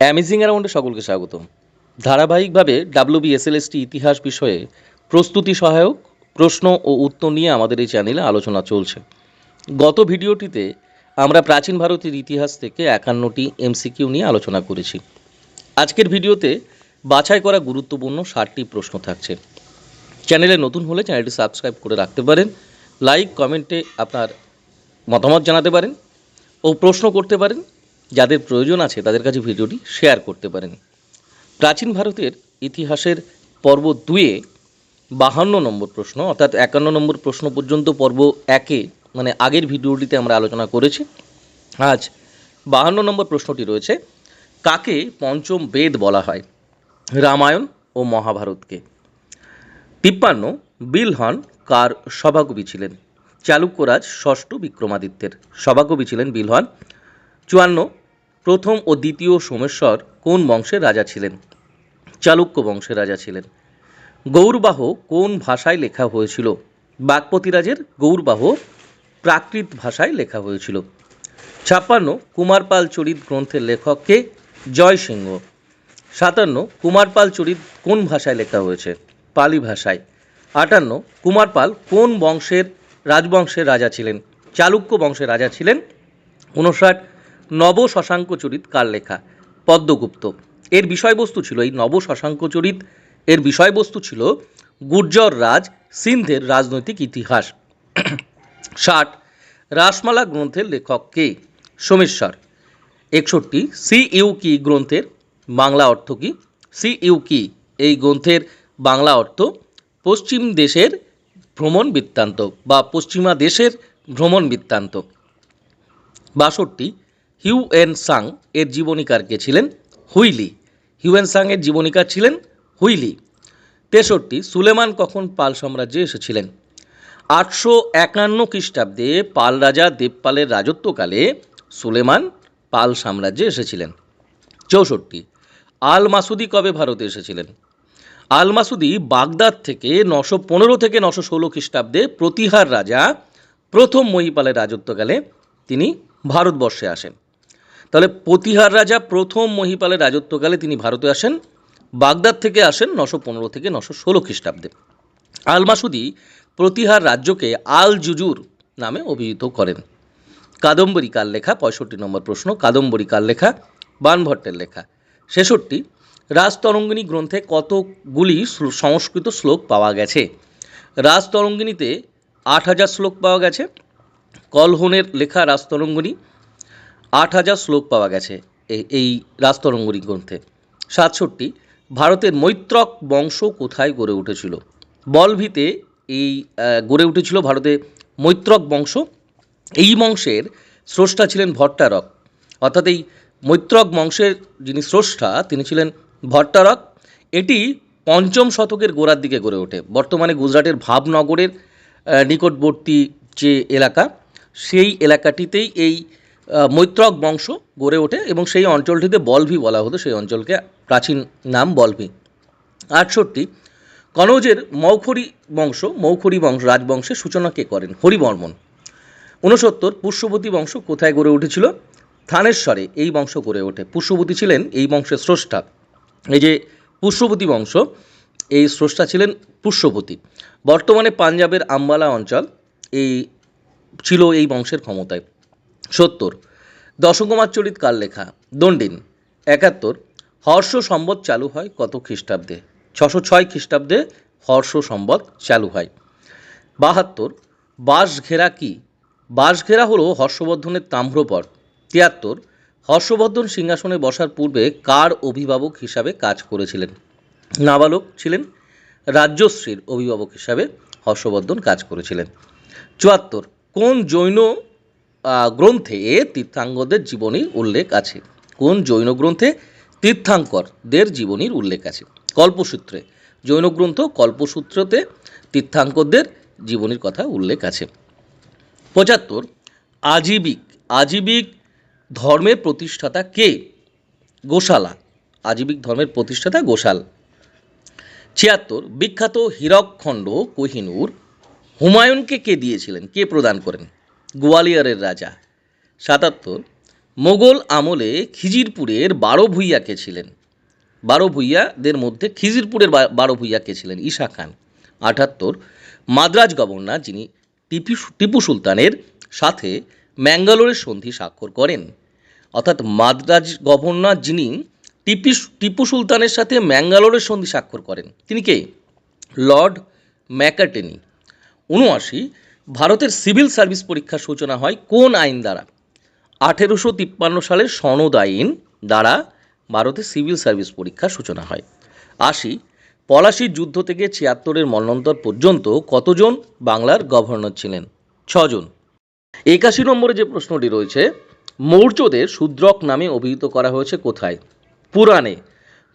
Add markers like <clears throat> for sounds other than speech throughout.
Amazing অ্যারাউন্ডে সকলকে স্বাগত ধারাবাহিকভাবে ডাব্লিউবিএসএলএসটি ইতিহাস বিষয়ে প্রস্তুতি সহায়ক প্রশ্ন ও উত্তর নিয়ে আমাদের এই চ্যানেলে আলোচনা চলছে। গত ভিডিওটিতে আমরা প্রাচীন ভারতের ইতিহাস থেকে একান্নটি এমসিকিউ নিয়ে আলোচনা করেছি। আজকের ভিডিওতে বাছাই করা গুরুত্বপূর্ণ ষাটটি প্রশ্ন থাকছে। চ্যানেলে নতুন হলে চ্যানেলটি সাবস্ক্রাইব করে রাখতে পারেন, লাইক, কমেন্টে আপনার মতামত জানাতে পারেন ও প্রশ্ন করতে পারেন যাদের প্রয়োজন আছে, তাদের কাছে ভিডিওটি শেয়ার করতে পারেন। প্রাচীন ভারতের ইতিহাসের পর্ব দুয়ে বাহান্ন নম্বর প্রশ্ন, অর্থাৎ একান্ন নম্বর প্রশ্ন পর্যন্ত পর্ব একে মানে আগের ভিডিওটিতে আমরা আলোচনা করেছি। আজ বাহান্ন নম্বর প্রশ্নটি রয়েছে, কাকে পঞ্চম বেদ বলা হয়? রামায়ণ ও মহাভারতকে। তিপ্পান্ন, বিলহন কার সভাকবি ছিলেন? চালুক্যরাজ ষষ্ঠ বিক্রমাদিত্যের সভাকবি ছিলেন বিলহন। চুয়ান্ন প্রথম ও দ্বিতীয় সোমেশ্বর কোন বংশের রাজা ছিলেন? চালুক্য বংশের রাজা ছিলেন। গৌরবাহ কোন ভাষায় লেখা হয়েছিল? বাগপতিরাজের গৌরবাহ প্রাকৃত ভাষায় লেখা হয়েছিল। ছাপ্পান্ন, কুমারপাল চরিত গ্রন্থের লেখককে জয় সিংহ সাতান্ন, কুমারপাল চরিত কোন ভাষায় লেখা হয়েছে? পালি ভাষায়। আটান্ন, কুমারপাল কোন বংশের রাজবংশের রাজা ছিলেন? চালুক্য বংশের রাজা ছিলেন। উনষাট নব শশাঙ্ক চরিত কার লেখা? পদ্মগুপ্ত। এর বিষয়বস্তু ছিল, এই নব শশাঙ্ক চরিত, এর বিষয়বস্তু ছিল গুর্জর রাজ সিন্ধের রাজনৈতিক ইতিহাস। <clears throat> ষাট, রাসমালা গ্রন্থের লেখক কে? সোমেশ্বর। একষট্টি, সি ইউ কি গ্রন্থের বাংলা অর্থ কি? সি ইউ কি, এই গ্রন্থের বাংলা অর্থ পশ্চিম দেশের ভ্রমণ বৃত্তান্ত বা পশ্চিমা দেশের ভ্রমণ বৃত্তান্ত। বাষট্টি হিউ এন সাং এর জীবনীকার কে ছিলেন হুইলি হিউ এন সাং এর জীবনীকার ছিলেন হুইলি তেষট্টি, সুলেমান কখন পাল সাম্রাজ্যে এসেছিলেন? আটশো একান্ন খ্রিস্টাব্দে পাল রাজা দেবপালের রাজত্বকালে সুলেমান পাল সাম্রাজ্যে এসেছিলেন। চৌষট্টি, আল মাসুদি কবে ভারতে এসেছিলেন? আল মাসুদি বাগদাদ থেকে নশো পনেরো থেকে নশো ষোলো খ্রিস্টাব্দে প্রতিহার রাজা প্রথম মহিপালের রাজত্বকালে তিনি ভারতবর্ষে আসেন। তাহলে প্রতিহার রাজা প্রথম মহিপালের রাজত্বকালে তিনি ভারতে আসেন, বাগদাদ থেকে আসেন নশো পনেরো থেকে নশো ষোলো খ্রিস্টাব্দে। আল মাসুদি প্রতিহার রাজ্যকে আল জুজুর নামে অভিহিত করেন। কাদম্বরী কার লেখা, পঁয়ষট্টি নম্বর প্রশ্ন, কাদম্বরী কার লেখা, বানভট্টের লেখা। ছেষট্টি, রাজতরঙ্গিনী গ্রন্থে কতগুলি সংস্কৃত শ্লোক পাওয়া গেছে? রাজতরঙ্গিনীতে আট হাজার শ্লোক পাওয়া গেছে। কলহনের লেখা রাজতরঙ্গিনী আট হাজার শ্লোক পাওয়া গেছে এই রাজতরঙ্গিনী গ্রন্থে। সাতষট্টি, ভারতের মৈত্রক বংশ কোথায় গড়ে উঠেছিল? বলভিতে এই গড়ে উঠেছিল ভারতে মৈত্রক বংশ। এই বংশের স্রষ্টা ছিলেন ভট্টারক। অর্থাৎ এই মৈত্রক বংশের যিনি স্রষ্টা, তিনি ছিলেন ভট্টারক। এটি পঞ্চম শতকের গোড়ার দিকে গড়ে ওঠে। বর্তমানে গুজরাটের ভাবনগরের নিকটবর্তী যে এলাকা, সেই এলাকাটিতেই এই মৈত্রক বংশ গড়ে ওঠে এবং সেই অঞ্চলটিতে বলভি বলা হতো, সেই অঞ্চলকে প্রাচীন নাম বলভি। আটষট্টি, কনৌজের মৌখরি বংশ মৌখরি বংশ রাজবংশের সূচনা কে করেন? হরিবর্মন। ঊনসত্তর, পুষ্যবতী বংশ কোথায় গড়ে উঠেছিল? থানেশ্বরে এই বংশ গড়ে ওঠে। পুষ্যবতী ছিলেন এই বংশের স্রষ্টা। এই যে পুষ্যবতী বংশ, এই স্রষ্টা ছিলেন পুষ্যবতী। বর্তমানে পাঞ্জাবের আম্বালা অঞ্চল এই ছিল এই বংশের ক্ষমতায়। সত্তর। দশকুমার চরিত কার লেখা? দণ্ডিন। একাত্তর, হর্ষ সম্বত চালু হয় কত খ্রিস্টাব্দে? ছশো ছয় খ্রিস্টাব্দে হর্ষ সম্বত চালু হয়। বাহাত্তর, বাঁশঘেরা কি? বাঁশঘেরা হলো হর্ষবর্ধনের তাম্রপট তিয়াত্তর, হর্ষবর্ধন সিংহাসনে বসার পূর্বে কার অভিভাবক হিসাবে কাজ করেছিলেন? নাবালক ছিলেন, রাজ্যশ্রীর অভিভাবক হিসাবে হর্ষবর্ধন কাজ করেছিলেন। চুয়াত্তর, কোন জৈন গ্রন্থে তীর্থাঙ্করদের জীবনীর উল্লেখ আছে। কোন জৈন গ্রন্থে তীর্থাঙ্করদের জীবনীর উল্লেখ আছে? কল্পসূত্রে। জৈন গ্রন্থ কল্পসূত্রতে তীর্থাঙ্করদের জীবনীর কথা উল্লেখ আছে। পঁচাত্তর। আজীবিক। আজীবিক ধর্মের প্রতিষ্ঠাতা কে? গোশালা। আজীবিক ধর্মের প্রতিষ্ঠাতা গোশাল। ছিয়াত্তর। বিখ্যাত হীরকখণ্ড কোহিনুর হুমায়ুনকে কে দিয়েছিলেন? কে প্রদান করেন? গোয়ালিয়রের রাজা। সাতাত্তর, মোগল আমলে খিজিরপুরের বারো ভূঁইয়া কে ছিলেন? বারো ভূঁইয়াদের মধ্যে খিজিরপুরের বারো ভূঁইয়া কে ছিলেন? ঈশা খান। আটাত্তর, মাদ্রাজ গভর্নর যিনি টিপু টিপু সুলতানের সাথে ম্যাঙ্গালোরের সন্ধি স্বাক্ষর করেন। অর্থাৎ মাদ্রাজ গভর্নর যিনি টিপি টিপু সুলতানের সাথে ম্যাঙ্গালোরের সন্ধি স্বাক্ষর করেন। তিনি কে? লর্ড ম্যাকাটেনি উনআশি ভারতের সিভিল সার্ভিস পরীক্ষার সূচনা হয় কোন আইন দ্বারা? আঠেরোশো তিপ্পান্ন সালের সনদ আইন দ্বারা ভারতে সিভিল সার্ভিস পরীক্ষার সূচনা হয়। আশি পলাশির যুদ্ধ থেকে ছিয়াত্তরের মন্বন্তর পর্যন্ত কতজন বাংলার গভর্নর ছিলেন? ছজন। একাশি নম্বরে যে প্রশ্নটি রয়েছে, মৌর্যদের শূদ্রক নামে অভিহিত করা হয়েছে কোথায়? পুরাণে।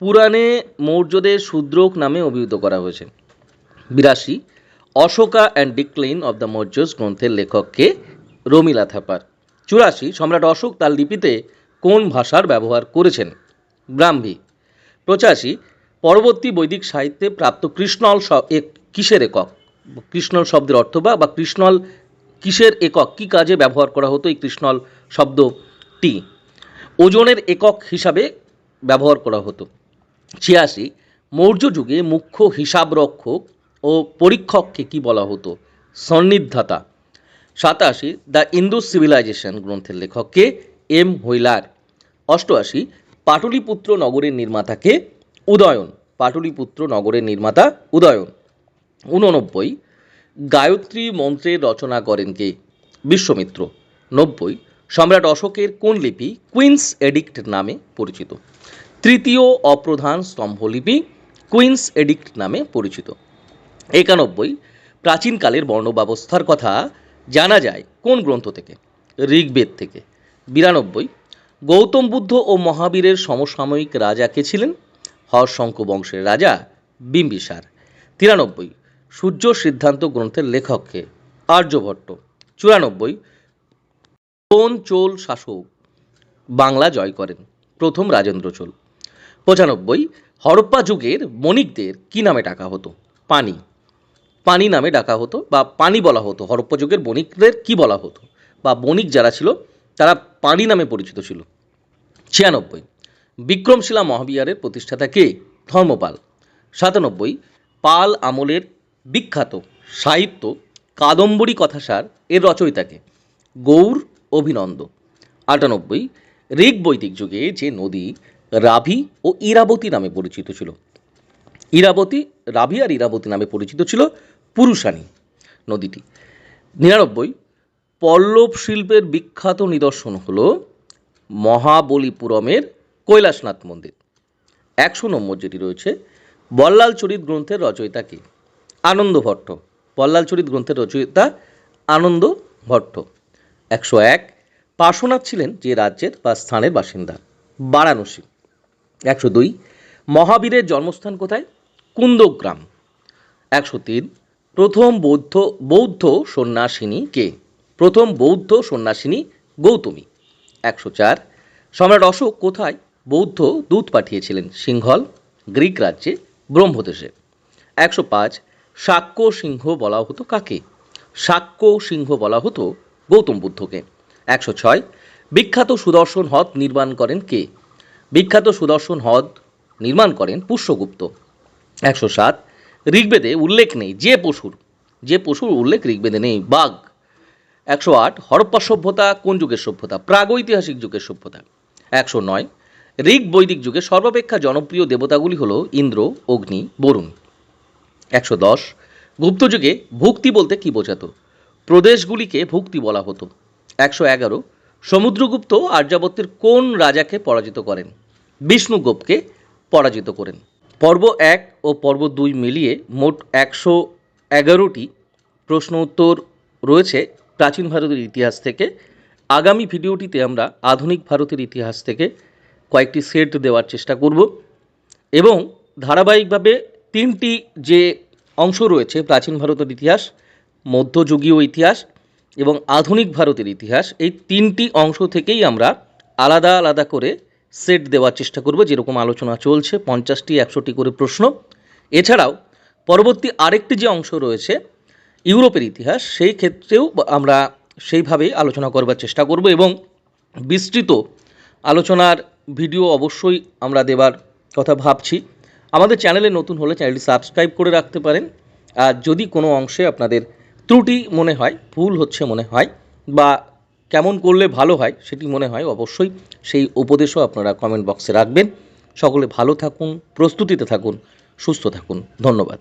পুরাণে মৌর্যদের শূদ্রক নামে অভিহিত করা হয়েছে। বিরাশি Ashoka and decline of the Mauryas গ্রন্থের লেখককে রমিলা থাপার। চুরাশি, সম্রাট অশোক তার লিপিতে কোন ভাষার ব্যবহার করেছেন? ব্রাহ্মী। পঁচাশি, পরবর্তী বৈদিক সাহিত্যে প্রাপ্ত কৃষ্ণল কিসের একক? কৃষ্ণল শব্দের অর্থ বা বা কৃষ্ণল কিসের একক? কি কাজে ব্যবহার করা হতো এই কৃষ্ণল শব্দটি? ওজনের একক হিসাবে ব্যবহার করা হতো। ছিয়াশি, মৌর্য যুগে মুখ্য হিসাবরক্ষক ও পরীক্ষককে কি বলা হতো? সন্নিধাতা সাতাশি, দ্য ইন্দু সিভিলাইজেশন গ্রন্থের লেখককে এম হুইলার অষ্টআশি, পাটলিপুত্র নগরের নির্মাতাকে উদয়ন। পাটলিপুত্র নগরের নির্মাতা উদয়ন। উননব্বই গায়ত্রী মন্ত্রের রচনা করেন কে? বিশ্বমিত্র। নব্বই, সম্রাট অশোকের কোন লিপি? কুইন্স এডিক্ট নামে পরিচিত। তৃতীয় অপ্রধান স্তম্ভলিপি? কুইন্স এডিক্ট নামে পরিচিত। একানব্বই, প্রাচীনকালের বর্ণ ব্যবস্থার কথা জানা যায় কোন গ্রন্থ থেকে? ঋগ্বেদ থেকে। বিরানব্বই, গৌতম বুদ্ধ ও মহাবীরের সমসাময়িক রাজা কে ছিলেন? হর্ষঙ্ক বংশের রাজা বিম্বিসার। তিরানব্বই, সূর্য সিদ্ধান্ত গ্রন্থের লেখককে আর্যভট্ট। চুরানব্বই, কোন চোল শাসক? বাংলা জয় করেন। প্রথম রাজেন্দ্র চোল। পঁচানব্বই, হরপ্পা যুগের বণিকদের কি নামে টাকা হতো? পানি। পানি নামে ডাকা হতো বা পানি বলা হতো হরপ্পা যুগের বণিকদের কি বলা হতো? বা বণিক যারা ছিল, তারা পানি নামে পরিচিত ছিল। ছিয়ানব্বই, বিক্রমশিলা মহাবিহারের প্রতিষ্ঠাতা কে? ধর্মপাল। সাতানব্বই, পাল আমলের বিখ্যাত সাহিত্য কাদম্বরী কথাসার এর রচয়িতাকে গৌর অভিনন্দ। আটানব্বই ঋগ বৈদিক যুগে যে নদী রাভি ও ইরাবতী নামে পরিচিত ছিল। ইরাবতী, রাভি আর ইরাবতী নামে পরিচিত ছিল পুরুষানী নদীটি। নিরানব্বই, পল্লব শিল্পের বিখ্যাত নিদর্শন হল মহাবলীপুরমের কৈলাসনাথ মন্দির। একশো নম্বর যেটি রয়েছে বল্লাল চরিত গ্রন্থের রচয়িতা কে? আনন্দ ভট্ট। বল্লাল চরিত গ্রন্থের রচয়িতা আনন্দ ভট্ট। একশো এক, পার্শ্বনাথ ছিলেন যে রাজ্যের বা স্থানের বাসিন্দা। বারাণসী। একশো দুই, মহাবীরের জন্মস্থান কোথায়? কুন্দগ্রাম। একশো তিন প্রথম বৌদ্ধ বৌদ্ধ সন্ন্যাসিনী কে? প্রথম বৌদ্ধ সন্ন্যাসিনী গৌতমী। একশো চার। সম্রাট অশোক কোথায়? বৌদ্ধ দূত পাঠিয়েছিলেন সিংহল, গ্রিক রাজ্যে, ব্রহ্মদেশে। একশো পাঁচ। শাক্য সিংহ বলা হতো কাকে? শাক্য সিংহ বলা হতো গৌতম বুদ্ধকে। একশো ছয়। বিখ্যাত সুদর্শন হ্রদ নির্মাণ করেন কে? বিখ্যাত সুদর্শন হ্রদ নির্মাণ করেন পুষ্যগুপ্ত। একশো সাত। ঋগ্বেদে উল্লেখ নেই, যে পশুর যে পশুর উল্লেখ ঋগ্বেদে নেই। বাঘ, একশো আট, হরপ্পা সভ্যতা, কোন যুগের সভ্যতা? প্রাগৈতিহাসিক যুগের সভ্যতা। একশো নয়, ঋগ বৈদিক যুগে সর্বাপেক্ষা জনপ্রিয় দেবতাগুলি হলো ইন্দ্র, অগ্নি, বরুণ। একশো দশ, গুপ্ত যুগে ভুক্তি বলতে কি বোঝাতো? প্রদেশগুলিকে ভুক্তি বলা হতো। একশো এগারো, সমুদ্রগুপ্ত আর্যাবত্যের কোন রাজাকে পরাজিত করেন? বিষ্ণুগুপ্তকে পরাজিত করেন। পর্ব এক ও পর্ব দুই মিলিয়ে মোট একশো এগারোটি প্রশ্ন উত্তর রয়েছে প্রাচীন ভারতের ইতিহাস থেকে। আগামী ভিডিওটিতে আমরা আধুনিক ভারতের ইতিহাস থেকে কয়েকটি সেট দেওয়ার চেষ্টা করব এবং ধারাবাহিকভাবে তিনটি যে অংশ রয়েছে প্রাচীন ভারতের ইতিহাস, মধ্যযুগীয় ইতিহাস এবং আধুনিক ভারতের ইতিহাস, এই তিনটি অংশ থেকেই আমরা আলাদা আলাদা করে সেট দেওয়ার চেষ্টা করব। যেরকম আলোচনা চলছে, পঞ্চাশটি, একশোটি করে প্রশ্ন। এছাড়াও পরবর্তী আরেকটি যে অংশ রয়েছে, ইউরোপের ইতিহাস, সেই ক্ষেত্রেও আমরা সেইভাবেই আলোচনা করবার চেষ্টা করব এবং বিস্তৃত আলোচনার ভিডিও অবশ্যই আমরা দেবার কথা ভাবছি। আমাদের চ্যানেলে নতুন হলে চ্যানেলটি সাবস্ক্রাইব করে রাখতে পারেন। আর যদি কোনো অংশে আপনাদের ত্রুটি মনে হয়, ভুল হচ্ছে মনে হয় বা কেমন করলে ভালো হয় সেটি মনে হয়, অবশ্যই সেই উপদেশও আপনারা কমেন্ট বক্সে রাখবেন। সকলে ভালো থাকুন, প্রস্তুতিতে থাকুন। সুস্থ থাকুন। ধন্যবাদ।